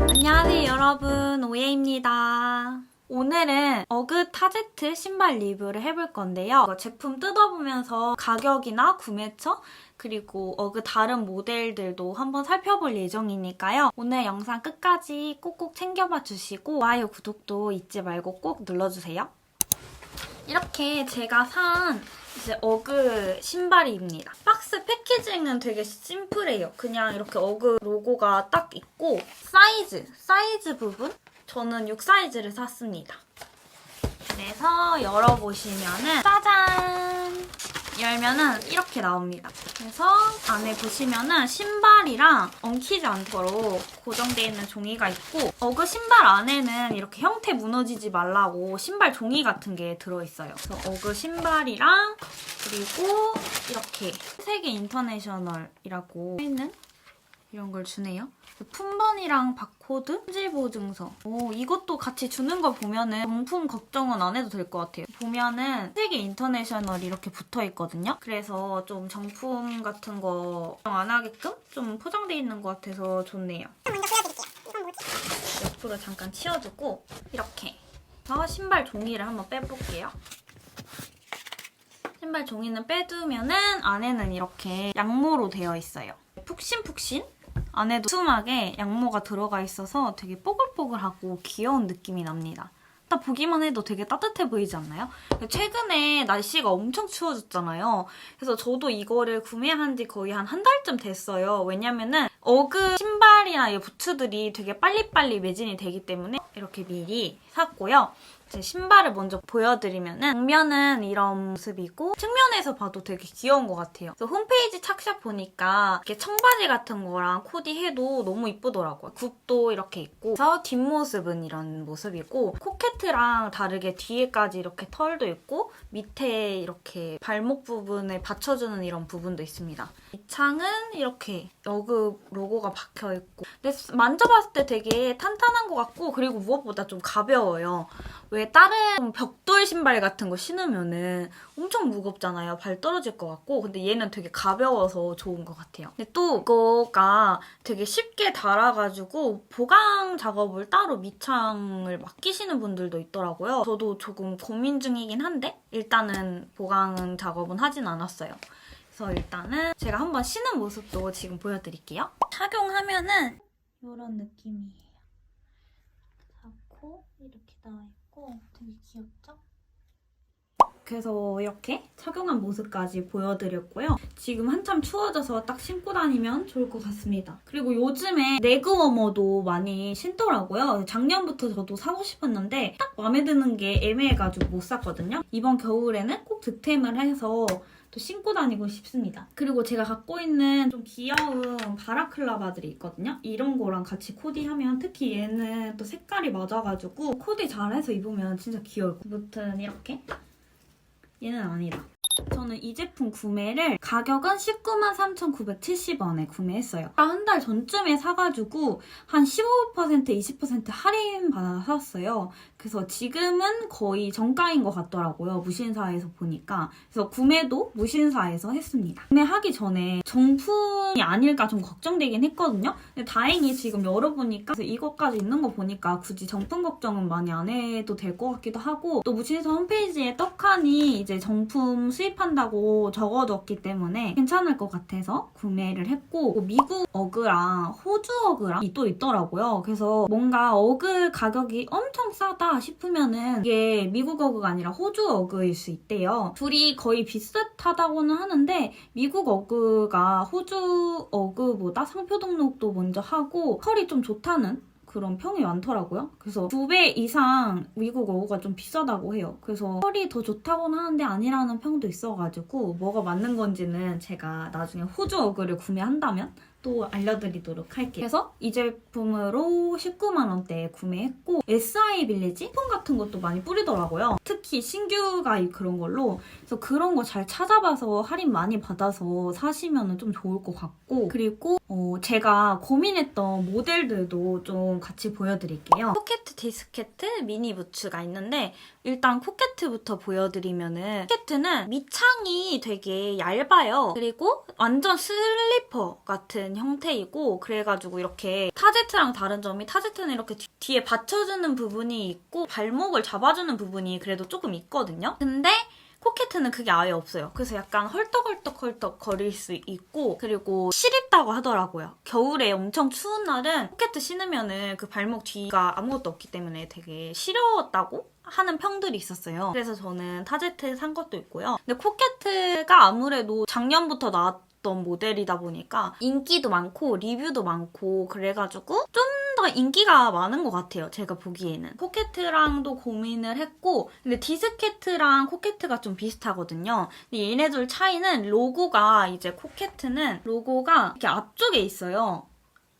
안녕하세요 여러분. 오예입니다. 오늘은 어그 타제트 신발 리뷰를 해볼 건데요. 제품 뜯어보면서 가격이나 구매처 그리고 어그 다른 모델들도 한번 살펴볼 예정이니까요. 오늘 영상 끝까지 꼭꼭 챙겨봐 주시고 좋아요 구독도 잊지 말고 꼭 눌러주세요. 이렇게 제가 산 이제 어그 신발입니다. 박스 패키징은 되게 심플해요. 그냥 이렇게 어그 로고가 딱 있고 사이즈, 사이즈 부분 저는 6 사이즈를 샀습니다. 그래서 열어보시면은 짜잔! 열면은 이렇게 나옵니다. 그래서 안에 보시면은 신발이랑 엉키지 않도록 고정되어 있는 종이가 있고 어그 신발 안에는 이렇게 형태 무너지지 말라고 신발 종이 같은 게 들어있어요. 그래서 어그 신발이랑 그리고 이렇게 세계 인터내셔널이라고 있는 이런 걸 주네요. 품번이랑 바코드, 품질 보증서. 오, 이것도 같이 주는 거 보면은 정품 걱정은 안 해도 될 것 같아요. 보면은 세계 인터내셔널 이렇게 붙어 있거든요. 그래서 좀 정품 같은 거 걱정 안 하게끔 좀 포장돼 있는 것 같아서 좋네요. 옆으로 잠깐 치워두고 이렇게 저 신발 종이를 한번 빼볼게요. 신발 종이는 빼두면은 안에는 이렇게 양모로 되어 있어요. 푹신푹신 안에도 슴하게 양모가 들어가 있어서 되게 뽀글뽀글하고 귀여운 느낌이 납니다. 딱 보기만 해도 되게 따뜻해 보이지 않나요? 최근에 날씨가 엄청 추워졌잖아요. 그래서 저도 이거를 구매한 지 거의 한 한 달쯤 됐어요. 왜냐면은 어그 신발이나 이 부츠들이 되게 빨리빨리 매진이 되기 때문에 이렇게 미리 샀고요. 제 신발을 먼저 보여드리면은 정면은 이런 모습이고 측면에서 봐도 되게 귀여운 것 같아요. 그래서 홈페이지 착샷 보니까 이렇게 청바지 같은 거랑 코디 해도 너무 이쁘더라고요. 굽도 이렇게 있고 그래서 뒷모습은 이런 모습이고 코케트랑 다르게 뒤에까지 이렇게 털도 있고 밑에 이렇게 발목 부분을 받쳐주는 이런 부분도 있습니다. 이 창은 이렇게 여그 로고가 박혀 있고 근데 만져봤을 때 되게 탄탄한 것 같고 그리고 무엇보다 좀 가벼워요. 왜 다른 벽돌 신발 같은 거 신으면은 엄청 무겁잖아요. 발 떨어질 것 같고. 근데 얘는 되게 가벼워서 좋은 것 같아요. 근데 또 이거가 되게 쉽게 닳아가지고 보강 작업을 따로 밑창을 맡기시는 분들도 있더라고요. 저도 조금 고민 중이긴 한데 일단은 보강 작업은 하진 않았어요. 그래서 일단은 제가 한번 신은 모습도 지금 보여드릴게요. 착용하면은 이런 느낌이에요. 잡고 이렇게 나와 있 고 되게 귀엽죠? 그래서 이렇게 착용한 모습까지 보여드렸고요. 지금 한참 추워져서 딱 신고 다니면 좋을 것 같습니다. 그리고 요즘에 레그워머도 많이 신더라고요. 작년부터 저도 사고 싶었는데 딱 마음에 드는 게 애매해가지고 못 샀거든요. 이번 겨울에는 꼭 득템을 해서 또 신고 다니고 싶습니다. 그리고 제가 갖고 있는 좀 귀여운 바라클라바들이 있거든요. 이런 거랑 같이 코디하면 특히 얘는 또 색깔이 맞아가지고 코디 잘해서 입으면 진짜 귀여울 거예요. 아무튼 이렇게 얘는 아니다. 저는 이 제품 구매를 가격은 19만 3,970원에 구매했어요. 한 달 전쯤에 사가지고 한 15% 20% 할인 받아 샀어요. 그래서 지금은 거의 정가인 것 같더라고요. 무신사에서 보니까. 그래서 구매도 무신사에서 했습니다. 구매하기 전에 정품이 아닐까 좀 걱정되긴 했거든요. 근데 다행히 지금 열어보니까 이것까지 있는 거 보니까 굳이 정품 걱정은 많이 안 해도 될 것 같기도 하고 또 무신사 홈페이지에 떡하니 이제 정품 수입한다고 적어뒀기 때문에 괜찮을 것 같아서 구매를 했고 미국 어그랑 호주 어그랑 또 있더라고요. 그래서 뭔가 어그 가격이 엄청 싸다 싶으면은 이게 미국 어그가 아니라 호주 어그일 수 있대요. 둘이 거의 비슷하다고는 하는데 미국 어그가 호주 어그보다 상표 등록도 먼저 하고 컬이 좀 좋다는 그런 평이 많더라고요. 그래서 두 배 이상 미국 어구가 좀 비싸다고 해요. 그래서 컬이 더 좋다고는 하는데 아니라는 평도 있어가지고 뭐가 맞는 건지는 제가 나중에 호주 어그를 구매한다면 또 알려드리도록 할게요. 그래서 이 제품으로 19만 원대에 구매했고 SI 빌리지 폰 같은 것도 많이 뿌리더라고요. 특히 신규 가입 그런 걸로 그래서 그런 거 잘 찾아봐서 할인 많이 받아서 사시면 좀 좋을 것 같고 그리고 어, 제가 고민했던 모델들도 좀 같이 보여드릴게요. 포켓 디스켓트 미니 부츠가 있는데 일단 코켓부터 보여드리면은 코켓는 밑창이 되게 얇아요. 그리고 완전 슬리퍼 같은 형태이고 그래가지고 이렇게 타제트랑 다른 점이 타제트는 이렇게 뒤- 뒤에 받쳐주는 부분이 있고 발목을 잡아주는 부분이 그래도 조금 있거든요. 근데 코켓은 그게 아예 없어요. 그래서 약간 헐떡헐떡헐떡 거릴 수 있고 그리고 시립다고 하더라고요. 겨울에 엄청 추운 날은 코켓 신으면은 그 발목 뒤가 아무것도 없기 때문에 되게 시려웠다고 하는 평들이 있었어요. 그래서 저는 타제트 산 것도 있고요. 근데 코켓가 아무래도 작년부터 나왔 던 모델이다 보니까 인기도 많고 리뷰도 많고 그래가지고 좀 더 인기가 많은 것 같아요. 제가 보기에는. 코켓랑도 고민을 했고 근데 디스켓트랑 코켓가 좀 비슷하거든요. 근데 얘네들 차이는 로고가 이제 코켓는 로고가 이렇게 앞쪽에 있어요.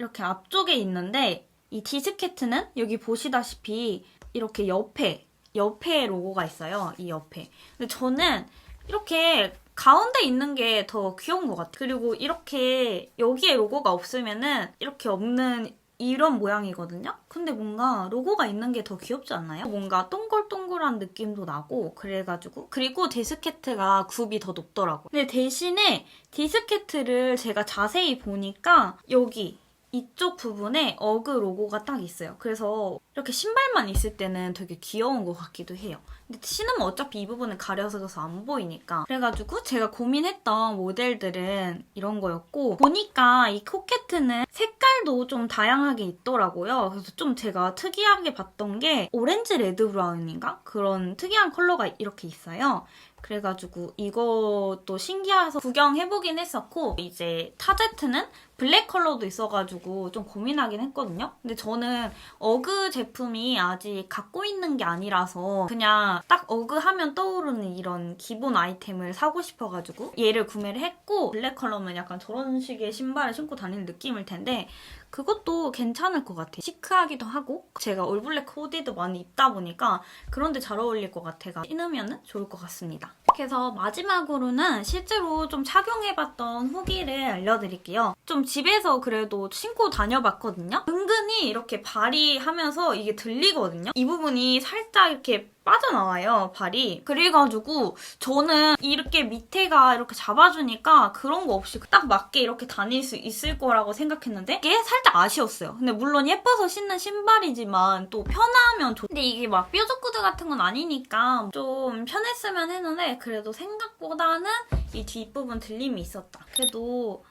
이렇게 앞쪽에 있는데 이 디스켓트는 여기 보시다시피 이렇게 옆에 옆에 로고가 있어요. 이 옆에. 근데 저는 이렇게 가운데 있는 게 더 귀여운 것 같아요. 그리고 이렇게 여기에 로고가 없으면은 이렇게 없는 이런 모양이거든요? 근데 뭔가 로고가 있는 게 더 귀엽지 않나요? 뭔가 동글동글한 느낌도 나고 그래가지고 그리고 디스켓트가 굽이 더 높더라고요. 근데 대신에 디스켓트를 제가 자세히 보니까 여기 이쪽 부분에 어그 로고가 딱 있어요. 그래서 이렇게 신발만 있을 때는 되게 귀여운 것 같기도 해요. 근데 신으면 어차피 이 부분은 가려져서 안 보이니까. 그래가지고 제가 고민했던 모델들은 이런 거였고 보니까 이 코켓은 색깔도 좀 다양하게 있더라고요. 그래서 좀 제가 특이하게 봤던 게 오렌지 레드 브라운인가? 그런 특이한 컬러가 이렇게 있어요. 그래가지고 이것도 신기해서 구경해보긴 했었고 이제 타제트는 블랙 컬러도 있어가지고 좀 고민하긴 했거든요. 근데 저는 어그 제품이 아직 갖고 있는 게 아니라서 그냥 딱 어그 하면 떠오르는 이런 기본 아이템을 사고 싶어가지고 얘를 구매를 했고 블랙 컬러면 약간 저런 식의 신발을 신고 다니는 느낌일 텐데 그것도 괜찮을 것 같아요. 시크하기도 하고 제가 올블랙 코디도 많이 입다 보니까 그런데 잘 어울릴 것 같아가 신으면 좋을 것 같습니다. 그래서 마지막으로는 실제로 좀 착용해봤던 후기를 알려드릴게요. 좀 집에서 그래도 신고 다녀봤거든요. 은근히 이렇게 발이 하면서 이게 들리거든요. 이 부분이 살짝 이렇게 빠져나와요, 발이. 그래가지고 저는 이렇게 밑에가 이렇게 잡아주니까 그런 거 없이 딱 맞게 이렇게 다닐 수 있을 거라고 생각했는데 이게 살짝 아쉬웠어요. 근데 물론 예뻐서 신는 신발이지만 또 편하면 좋... 근데 이게 막 뾰족구두 같은 건 아니니까 좀 편했으면 했는데 그래도 생각보다는 이 뒷부분 들림이 있었다. 그래도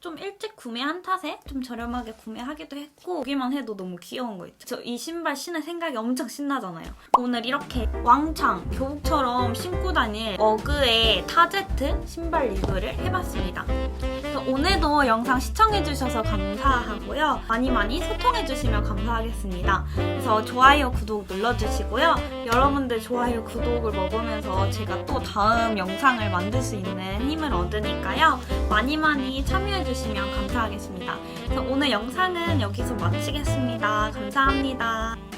좀 일찍 구매한 탓에 좀 저렴하게 구매하기도 했고 보기만 해도 너무 귀여운 거 있죠. 저 이 신발 신을 생각이 엄청 신나잖아요. 오늘 이렇게 왕창 교복처럼 신고 다닐 어그의 타제트 신발 리뷰를 해봤습니다. 그래서 오늘도 영상 시청해주셔서 감사하고요. 많이 많이 소통해주시면 감사하겠습니다. 그래서 좋아요, 구독 눌러주시고요. 여러분들 좋아요, 구독을 먹으면서 제가 또 다음 영상을 만들 수 있는 힘을 얻으니까요. 많이 많이 참여해주시면 감사하겠습니다. 그래서 오늘 영상은 여기서 마치겠습니다. 감사합니다.